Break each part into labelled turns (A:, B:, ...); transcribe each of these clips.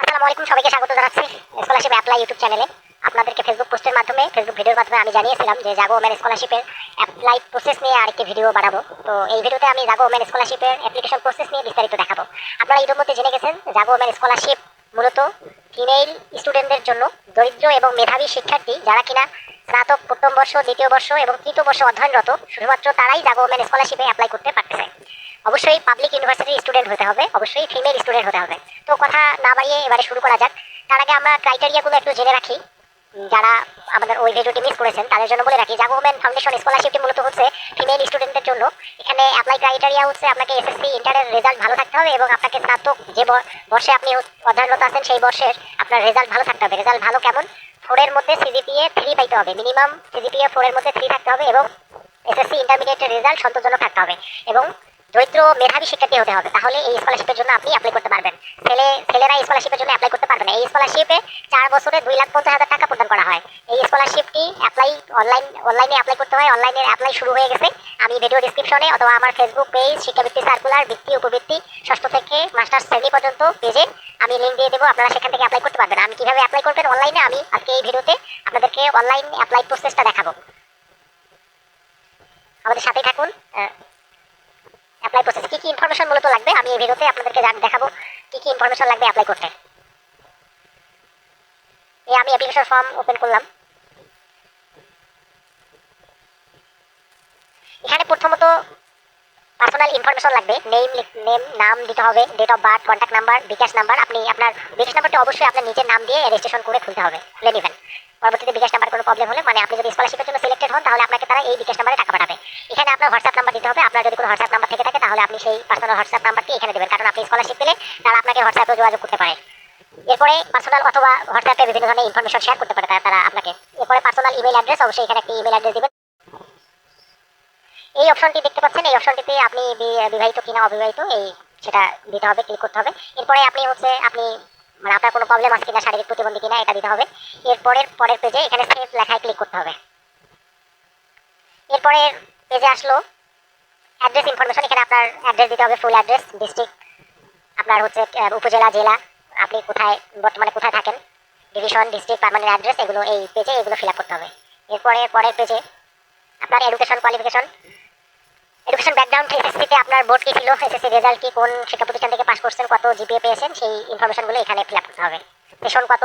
A: আসসালামু আলাইকুম, সবাইকে স্বাগত জানাচ্ছি স্কলারশিপ অ্যাপ্লাই ইউটিউব চ্যানেলে আপনাদেরকে ফেসবুক পোস্টের মাধ্যমে ফেসবুক ভিডিওর মাধ্যমে আমি জানিয়েছিলাম যে জাগো ওমেন স্কলারশিপের অ্যাপ্লাই প্রসেস নিয়ে আরেকটি ভিডিও বানাবো। তো এই ভিডিওতে আমি জাগো ওমেন স্কলারশিপের অ্যাপ্লিকেশন প্রসেস নিয়ে বিস্তারিত দেখাবো। আপনারা ইতিমধ্যে জেনে গেছেন, জাগো ওমেন স্কলারশিপ মূলত ফিমেল স্টুডেন্টদের জন্য দরিদ্র এবং মেধাবী শিক্ষার্থী যারা কিনা স্নাতক প্রথম বর্ষ, দ্বিতীয় বর্ষ এবং তৃতীয় বর্ষ অধ্যয়নরত, শুধুমাত্র তারাই জাগো ওমেন স্কলারশিপে অ্যাপ্লাই করতে পারতেছে। অবশ্যই পাবলিক ইউনিভার্সিটির স্টুডেন্ট হতে হবে, অবশ্যই ফিমেল স্টুডেন্ট হতে হবে। তো কথা না বাড়িয়ে এবারে শুরু করা যাক। তার আগে আমরা ক্রাইটেরিয়াগুলো একটু জেনে রাখি। যারা আমাদের ওই ভিডিওটি মিস করেছেন, তাদের জন্য বলে রাখি জাগো ওমেন ফাউন্ডেশন স্কলারশিপটি মূলত হচ্ছে ফিমেল স্টুডেন্টদের জন্য। এখানে অ্যাপ্লাই ক্রাইটেরিয়া হচ্ছে আপনাকে এসএসসি ইন্টারের রেজাল্ট ভালো থাকতে হবে এবং আপনাকে স্নাতক যে বর্ষে আপনি অধ্যয়নরত আছেন, সেই বর্ষের আপনার রেজাল্ট ভালো থাকতে হবে। রেজাল্ট ভালো কেমন? ফোরের মধ্যে সিজিপিএ থ্রি পাইতে হবে। মিনিমাম সিজিপিএ ফোরের মধ্যে থ্রি থাকতে হবে এবং এসএসসি ইন্টারমিডিয়েটের রেজাল্ট সন্তোষজনক থাকতে হবে। এবং দরিদ্র মেধাবী শিক্ষার্থী হতে হবে। তাহলে এই স্কলারশিপের জন্য আপনি অ্যাপ্লাই করতে পারবেন। ছেলে, ছেলেরা এই স্কলারশিপের জন্য অ্যাপ্লাই করতে পারবে না। এই স্কলারশিপে চার বছরে দুই লাখ পঞ্চাশ হাজার টাকা প্রদান করা হয়। এই স্কলারশিপটি অ্যাপ্লাই অনলাইন অনলাইনে অ্যাপ্লাই করতে হয়। অনলাইনে অ্যাপ্লাই শুরু হয়ে গেছে। আমি ভিডিও ডিসক্রিপশনে অথবা আমার ফেসবুক পেজ শিক্ষাবৃত্তি সার্কুলার বৃত্তি, উপবৃত্তি, ষষ্ঠ থেকে মাস্টার্স শ্রেণি পর্যন্ত পেজে আমি লিঙ্ক দিয়ে দেবো। আপনারা সেখান থেকে অ্যাপ্লাই করতে পারবেন। আমি কীভাবে অ্যাপ্লাই করবেন অনলাইনে আমি আজকে এই ভিডিওতে আপনাদেরকে অনলাইন অ্যাপ্লাই প্রসেসটা দেখাবো। আমাদের সাথেই থাকুন। অ্যাপ্লাই প্রসেস কি কি ইনফরমেশন মূলত লাগবে? আমি এই ভিডিওতে আপনাদেরকে দেখাবো কি কি ইনফরমেশন লাগবে অ্যাপ্লাই করতে। এই আমি অ্যাপ্লিকেশন ফর্ম ওপেন করলাম। এখানে প্রথমত পার্সোনাল ইনফরমেশন লাগবে। নেম নেম নাম দিতে হবে date of birth contact number bKash number আপনি আপনার বিকাশ নাম্বারটা অবশ্যই আপনার নিজের নাম দিয়ে রেজিস্ট্রেশন করে খুলতে হবে, খুলে নেবেন। পরবর্তীতে বিকাশ নাম্বার কোনো প্রবলেম হলে মানে আপনি যদি স্কলারশিপের জন্য সিলেক্টেড হন, তাহলে আপনাকে তারা এই বিকাশ নাম্বারে টাকা পাঠাবে। এখানে আপনার হোয়াটসঅ্যাপ নাম্বার দিতে হবে। আপনার যদি কোনো হোয়াটসঅ্যাপ নাম্বার থেকে থাকে, তাহলে আপনি সেই পার্সোনাল হোয়াটসঅ্যাপ নাম্বারটি এখানে দেবেন। কারণ আপনি স্কলারশিপ পেলে তারা আপনাকে হোয়াটসঅ্যাপে যোগাযোগ করতে পারে। এরপরে পার্সোনাল অথবা হোয়াটসঅ্যাপে বিভিন্ন ধরনের ইনফরমেশন শেয়ার করতে পারে তারা- আপনাকে। এরপরে পার্সোনাল ইমেল অ্যাড্রেস অবশ্যই এখানে একটি ইমেল অ্যাড্রেস দিবেন। এই অপশনটি দেখতে পাচ্ছেন। এই অপশনটিতে আপনি বিবাহিত কিনা অবিবাহিত, এই সেটা দিতে হবে ক্লিক করতে হবে। এরপরে আপনি হচ্ছে আপনি মানে আপনার কোনো প্রবলেম আছে কিনা, শারীরিক প্রতিবন্ধী কিনা, এটা দিতে হবে। এরপরের পরের পেজে এখানে সেভ লেখায় ক্লিক করতে হবে। এরপরে পেজে আসলো। অ্যাড্রেস ইনফরমেশন এখানে আপনার অ্যাড্রেস দিতে হবে ফুল অ্যাড্রেস ডিস্ট্রিক্ট আপনার হচ্ছে উপজেলা, জেলা, আপনি কোথায়, বর্তমানে কোথায় থাকেন ডিভিশন ডিস্ট্রিক্ট পার্মানেন্ট অ্যাড্রেস এগুলো এই পেজে এগুলো ফিল আপ করতে হবে। এরপরে, পরের পেজে আপনার এডুকেশন কোয়ালিফিকেশন এডুকেশন ব্যাকগ্রাউন্ড এসএসসিতে আপনার বোর্ড কি ছিল এসএসসি রেজাল্ট কি, কোন শিক্ষা প্রতিষ্ঠান থেকে পাস করছেন, কত জিপিএ পেয়েছেন, সেই ইনফরমেশনগুলো এখানে ফিল আপ করতে হবে। সেশন কত,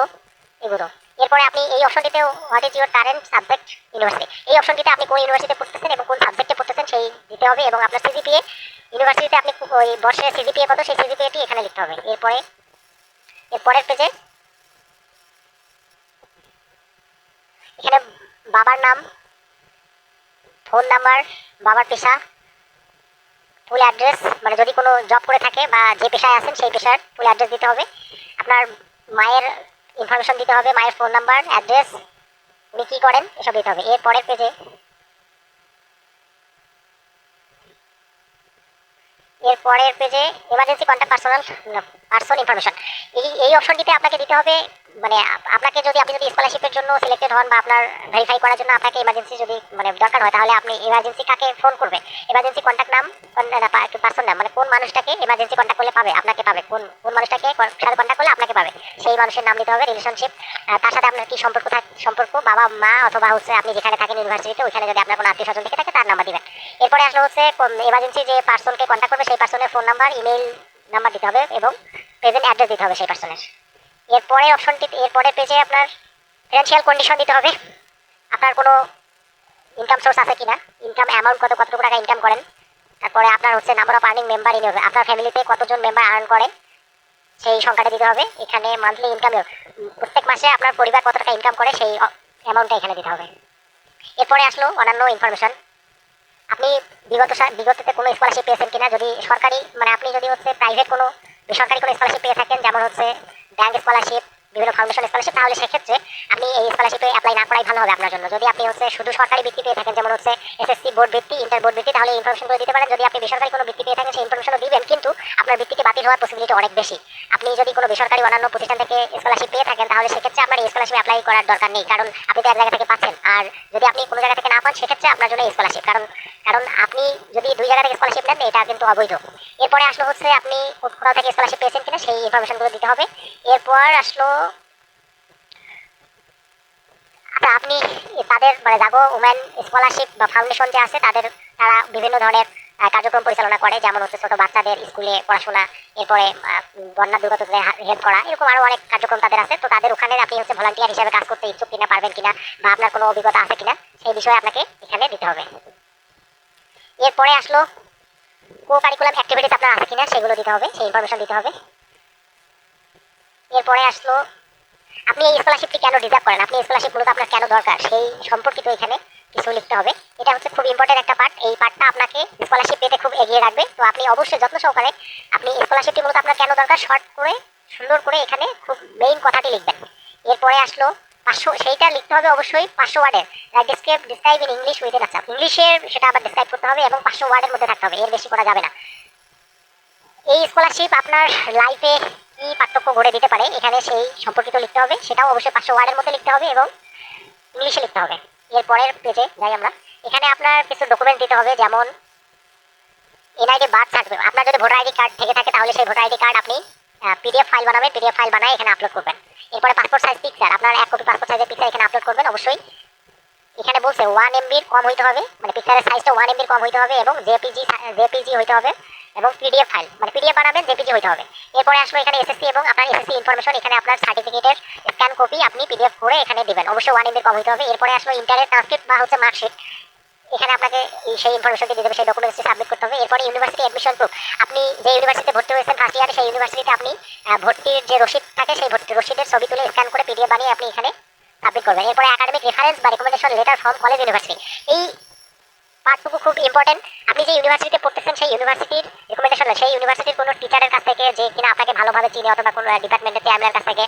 A: এগুলো। এরপরে আপনি এই অপশনটিতেও what is your current subject university এই অপশনটিতে আপনি কোন ইউনিভার্সিটিতে পড়তেছেন এবং কোন সাবজেক্টে পড়তেছেন সেই দিতে হবে এবং আপনার সিজিপিএ ইউনিভার্সিটিতে আপনি ওই বর্ষের সিজিপিএ কত? সেই সিজিপিএটি এখানে লিখতে হবে। এরপরে, এরপরের পেজে এখানে বাবার নাম ফোন নাম্বার বাবার পেশা ফুল অ্যাড্রেস মানে যদি কোনো জব করে থাকে বা যে পেশায় আছেন সেই পেশার ফুল অ্যাড্রেস দিতে হবে। আপনার মায়ের ইনফরমেশন দিতে হবে, মায়ের ফোন নাম্বার, অ্যাড্রেস, উনি কী করেন, এসব দিতে হবে। এর পরের পেজে এর পরের পেজে emergency contact personal person information এই এই অপশনটিতে আপনাকে দিতে হবে মানে আপনাকে যদি আপনি যদি স্কলারশিপের জন্য সিলেক্টেড হন বা আপনার ভেরিফাই করার জন্য আপনাকে ইমার্জেন্সি যদি মানে দরকার হয়, তাহলে আপনি ইমার্জেন্সি কাকে ফোন করবে? ইমার্জেন্সি কন্ট্যাক্ট নাম পার্সন নাম মানে কোন মানুষটাকে ইমার্জেন্সি কন্ট্যাক্ট করলে পাবে? আপনাকে পাবে। কোন কোন মানুষটাকে সাথে কন্ট্যাক্ট করলে আপনাকে পাবে। সেই মানুষের নাম দিতে হবে রিলেশনশিপ তার সাথে আপনার কি সম্পর্ক থাক, সম্পর্ক, বাবা, মা অথবা হচ্ছে আপনি যেখানে থাকেন ইউনিভার্সিটিতে ওইখানে যদি আপনার কোনো আত্মীয় স্বজন থেকে থাকে, তার নাম্বার দিবেন। এরপরে আসলে হচ্ছে এমার্জেন্সি যে পার্সনকে কন্ট্যাক্ট করবে, সেই পার্সনের ফোন নাম্বার ইমেল নাম্বার দিতে হবে এবং প্রেজেন্ট অ্যাড্রেস দিতে হবে সেই পার্সনের এরপরে অপশনটি এরপরের পেজে আপনার ফিনান্সিয়াল কন্ডিশন দিতে হবে। আপনার কোনো ইনকাম সোর্স আছে কিনা? ইনকাম অ্যামাউন্ট কত কতটুকু টাকা ইনকাম করেন? তারপরে আপনার হচ্ছে number of earning member in আপনার ফ্যামিলিতে কতজন মেম্বার আর্ন করেন? সেই সংখ্যাটা দিতে হবে। এখানে মান্থলি ইনকাম প্রত্যেক মাসে আপনার পরিবার কত টাকা ইনকাম করে সেই অ্যামাউন্টটা এখানে দিতে হবে। এরপরে আসলো অন্যান্য ইনফরমেশন আপনি বিগত বিগততে কোনো স্কলারশিপ পেয়েছেন কিনা? যদি সরকারি মানে আপনি যদি হচ্ছে প্রাইভেট কোনো বেসরকারি কোনো স্কলারশিপ পেয়ে থাকেন, যেমন হচ্ছে ব্যাংক স্কলারশিপ বিভিন্ন ফাউন্ডেশন স্কলারশিপ তাহলে সেক্ষেত্রে আপনি এই স্কলারশিপে অ্যাপ্লাই না করাই ভালো হবে আপনার জন্য। যদি আপনি হচ্ছে শুধু সরকারি বৃত্তি পেয়ে থাকেন, যেমন হচ্ছে এসএসসি বোর্ড বৃত্তি ইন্টার বোর্ড বৃত্তি, তাহলে ইনফরমেশনগুলো দিতে পারেন। যদি আপনি বেসরকারি কোনো বৃত্তি পেয়ে থাকেন, সেই ইনফরমেশনও দিবেন, কিন্তু আপনার বৃত্তিকে বাতিল হওয়ার পসিবিলিটি অনেক বেশি। আপনি যদি কোনো বেসরকারি অন্যান্য প্রতিষ্ঠান থেকে স্কলারশিপ পেয়ে থাকেন, তাহলে সেক্ষেত্রে আপনার এই স্কলারশিপ অ্যাপ্লাই করার দরকার নেই, কারণ আপনি তো এক জায়গা থেকে পাচ্ছেন। আর যদি আপনি কোনো জায়গা থেকে না পান, সেক্ষেত্রে আপনার জন্য এই স্কলারশিপ কারণ কারণ আপনি যদি দুই জায়গা থেকে স্কলারশিপ নেন, এটা কিন্তু অবৈধ। এরপরে আসলো হচ্ছে আপনি কোথাও থেকে স্কলারশিপ পেয়েছেন কিনা, সেই ইনফরমেশনগুলো দিতে হবে। এরপর আসলো আচ্ছা আপনি তাদের মানে জাগো উমেন স্কলারশিপ বা ফাউন্ডেশন যে আছে, তাদের তারা বিভিন্ন ধরনের কার্যক্রম পরিচালনা করে, যেমন হচ্ছে ছোট বাচ্চাদের স্কুলে পড়াশোনা, এরপরে বন্যা দুর্গতদের হেল্প করা, এরকম আরও অনেক কার্যক্রম তাদের আছে। তো তাদের ওখানে আপনি হচ্ছে ভলান্টিয়ার হিসেবে কাজ করতে ইচ্ছুক কিনা, পারবেন কিনা, বা আপনার কোনো অভিজ্ঞতা আছে কিনা, সেই বিষয়ে আপনাকে এখানে দিতে হবে। এরপরে আসলো কো কারিকুলাম অ্যাক্টিভিটিস আপনার আছে কিনা সেগুলো দিতে হবে, সেই ইনফরমেশন দিতে হবে। এরপরে আসলো, আপনি এই স্কলারশিপটি কেন ডিজার্ভ করেন? আপনি স্কলারশিপ মূলত আপনার কেন দরকার? সেই সম্পর্কিত এখানে কিছু লিখতে হবে। এটা হচ্ছে খুব ইম্পর্টেন্ট একটা পার্ট এই পার্টটা আপনাকে স্কলারশিপ পেতে খুব এগিয়ে রাখবে। তো আপনি অবশ্যই যত্ন সহকারে আপনি স্কলারশিপটি মূলত আপনার কেন দরকার? শর্ট করে, সুন্দর করে এখানে খুব মেইন কথাটি লিখবেন। এরপরে আসলো পাঁচশো, সেইটা লিখতে হবে অবশ্যই পাঁচশো ওয়ার্ডের। Describe describe in English with আচ্ছা ইংলিশের সেটা আবার ডিসক্রাইব করতে হবে এবং পাঁচশো ওয়ার্ডের মধ্যে থাকতে হবে, এর বেশি করা যাবে না। এই স্কলারশিপ আপনার লাইফে কি পার্থক্য গড়ে দিতে পারে, এখানে সেই সম্পর্কিত লিখতে হবে। সেটাও অবশ্যই পাঁচশো ওয়ার্ডের মধ্যে লিখতে হবে এবং ইংলিশে লিখতে হবে। এর পরের পেজে যাই আমরা। এখানে আপনার কিছু ডকুমেন্ট দিতে হবে, যেমন এনআইডি বার্থ সার্টিফিকেট আপনার যদি ভোটার আইডি কার্ড থেকে থাকে, তাহলে সেই ভোটার আইডি কার্ড আপনি পিডিএফ ফাইল বানাবেন পিডিএফ ফাইল বানায় এখানে আপলোড করবেন। এরপরে পাসপোর্ট সাইজ পিকচার আপনার এক কপি পাসপোর্ট সাইজের পিকচার এখানে আপলোড করবেন, অবশ্যই। এখানে বলছে ওয়ান এমবির কম হইতে হবে মানে পিকচারের সাইজটা ওয়ান এমবির কম হইতে হবে এবং জেপিজি জেপিজি হইতে হবে এবং পিডিএফ ফাইল মানে পিডিএফ বানাবেন জেপিজি হইতে হবে। এরপরে আসলো এখানে এসএসসি এবং আপনার এসএসসি ইনফরমেশন এখানে আপনার সার্টিফিকেটের স্ক্যান কপি আপনি পিডিএফ করে এখানে দিবেন। অবশ্যই ওয়ান এমবির কম হইতে হবে। এরপরে আসলো ইন্টারের ট্রান্সক্রিপ্ট বা হচ্ছে মার্কশিট এখানে আপনাকে সেই ইনফরমেশনটি দিয়ে দেবে, সেই ডকুমেন্টসটি সাবমিট করতে হবে। এরপরে ইউনিভার্সিটি অ্যাডমিশন প্রুফ আপনি যে ইউনিভার্সিটিতে ভর্তি হয়েছেন ফার্স্ট ইয়ারে সেই ইউনিভার্সিটিতে আপনি ভর্তির যে রসিদ থাকে, সেই ভর্তি রসিদের ছবি তুলে স্ক্যান করে পিডিএফ বানিয়ে আপনি এখানে সাবমিট করবেন। এরপরে একাডেমিক রেফারেন্স বা recommendation letter from college university এই পার্টটুকু খুব ইম্পর্টেন্ট আপনি যে ইউনিভার্সিটিতে পড়তেছেন, সেই ইউনিভার্সিটির রেকমেন্ডেশন সেই ইউনিভার্সিটির কোনো টিচারের কাছ থেকে যে কিনা আপনাকে ভালোভাবে চিনে অথবা কোনো ডিপার্টমেন্টের চেয়ারম্যানের কাছ থেকে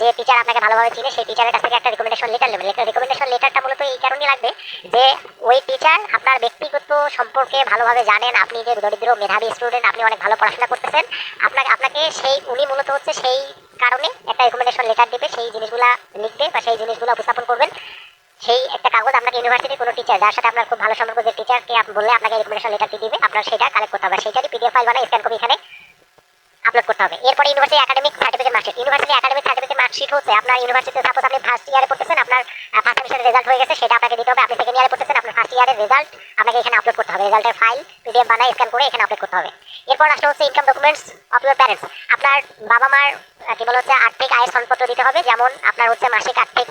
A: যে টিচার আপনাকে ভালোভাবে চিনে, সেই টিচারের কাছ থেকে একটা রেকমেন্ডেশন লেটার নেবেন। রেকমেন্ডেশন লেটারটা মূলত এই কারণেই লাগবে যে ওই টিচার আপনার ব্যক্তিগত সম্পর্কে ভালোভাবে জানেন, আপনি যে দরিদ্র মেধাবী স্টুডেন্ট আপনি অনেক ভালো পড়াশোনা করতেছেন, আপনাকে আপনাকে সেই, উনি মূলত হচ্ছে সেই কারণে একটা রেকমেন্ডেশন লেটার দেবে, সেই জিনিসগুলা লিখবে বা সেই জিনিসগুলো উপস্থাপন করবেন। সেই একটা কাগজ আপনাকে ইউনিভার্সিটির কোনো টিচার যার সাথে আপনার খুব ভালো সম্পর্ক, যে টিচারকে আপনি বললে আপনাকে রেকমেন্ডেশন লেটারটি দিবে, আপনার সেটা কালেক্ট করতে হবে। সেটারই পিডিএফ ফাইল বানায় স্ক্যান করে এখানে আপলোড করতে হবে। এরপরে university academic certificate marksheet university academic certificate marksheet হচ্ছে আপনার ইউনিভার্সিটিতে সাপোজ আপনি ফার্স্ট ইয়ারে পড়তেছেন, আপনার ফার্স্ট সেমিস্টারের রেজাল্ট হয়ে গেছে, সেটা আপনাকে দিতে হবে। আপনি সেকেন্ড ইয়ারে পড়তেছেন, আপনার ফার্স্ট ইয়ারের রেজাল্ট আপনাকে এখানে আপলোড করতে হবে। রেজাল্টের ফাইল পিডিএফ বানায় স্ক্যান করে এখানে আপলোড করতে হবে। এরপর আসলে হচ্ছে income documents of your parents আপনার বাবা মার কি বলে হচ্ছে, আর্থিক আয়ের সনদপত্র দিতে হবে। যেমন আপনার হচ্ছে মাসিক আর্থিক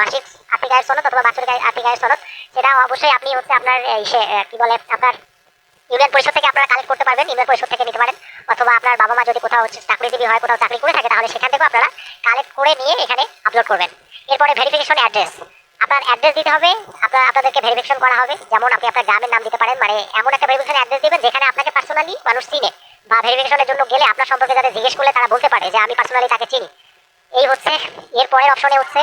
A: মাসিক আর্থিক আয়ের সনদ অথবা বাৎসরিক আর্থিক আয়ের সনদ, সেটা অবশ্যই আপনি হচ্ছে আপনার কি বলে, আপনার ইউনিয়ন পরিষদ থেকে আপনারা কালেক্ট করতে পারবেন। ইউনিয়ন পরিষদ থেকে নিতে পারেন। অথবা আপনার বাবা মা যদি কোথাও হচ্ছে চাকরিজীবী হয়, কোথাও চাকরি করে থাকে, তাহলে সেখান থেকেও আপনারা কালেক্ট করে নিয়ে এখানে আপলোড করবেন। এরপরে ভেরিফিকেশন অ্যাড্রেস আপনার অ্যাড্রেস দিতে হবে, আপনার, আপনাদেরকে ভেরিফিকেশন করা হবে। যেমন আপনি আপনার গ্রামের নাম দিতে পারেন মানে এমন একটা ভেরিফিকেশন অ্যাড্রেস দিবেন, যেখানে আপনাকে পার্সোনালি মানুষ চিনে বা ভেরিফিকেশনের জন্য গেলে আপনার সম্পর্কে যাদের জিজ্ঞেস করলে তারা বলতে পারে যে আমি পার্সোনালি তাকে চিনি। এই হচ্ছে এর পরের অপশনে হচ্ছে